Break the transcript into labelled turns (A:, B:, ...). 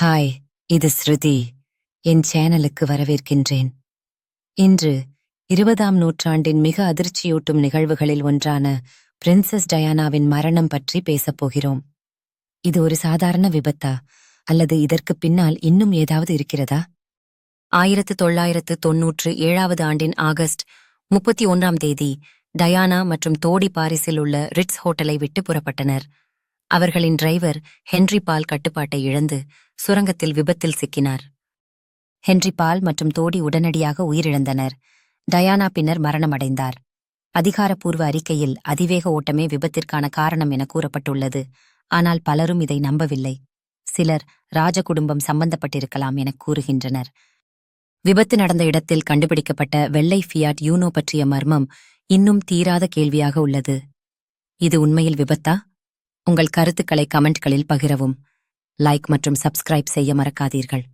A: Hi இது ஸ்ருதி. என் சேனலுக்கு வரவேற்கின்றேன். இன்று இருபதாம் நூற்றாண்டின் மிக அதிர்ச்சியூட்டும் நிகழ்வுகளில் ஒன்றான பிரின்சஸ் டயானாவின் மரணம் பற்றி பேசப் போகிறோம். இது ஒரு சாதாரண விபத்தா? அல்லது இதற்கு பின்னால் இன்னும் ஏதாவது இருக்கிறதா? ஆயிரத்து தொள்ளாயிரத்து தொன்னூற்று ஏழாவது ஆண்டின் ஆகஸ்ட் முப்பத்தி ஒன்றாம் தேதி டயானா மற்றும் தோடி பாரிஸில் உள்ள ரிட்ஸ் ஹோட்டலை விட்டு புறப்பட்டனர். அவர்களின் டிரைவர் ஹென்றி பால் கட்டுப்பாட்டை இழந்து சுரங்கத்தில் விபத்தில் சிக்கினார். ஹென்றி பால் மற்றும் தோடி உடனடியாக உயிரிழந்தனர். டயானா பின்னர் மரணமடைந்தார். அதிகாரப்பூர்வ அறிக்கையில் அதிவேக ஓட்டமே விபத்திற்கான காரணம் என கூறப்பட்டுள்ளது. ஆனால் பலரும் இதை நம்பவில்லை. சிலர் ராஜ குடும்பம் சம்பந்தப்பட்டிருக்கலாம் என கூறுகின்றனர். விபத்து நடந்த இடத்தில் கண்டுபிடிக்கப்பட்ட வெள்ளை ஃபியாட் யூனோ பற்றிய மர்மம் இன்னும் தீராத கேள்வியாக உள்ளது. இது உண்மையில் விபத்தா? உங்கள் கருத்துக்களை கமெண்ட்களில் பகிரவும். லைக் மற்றும் சப்ஸ்கிரைப் செய்ய மறக்காதீர்கள்.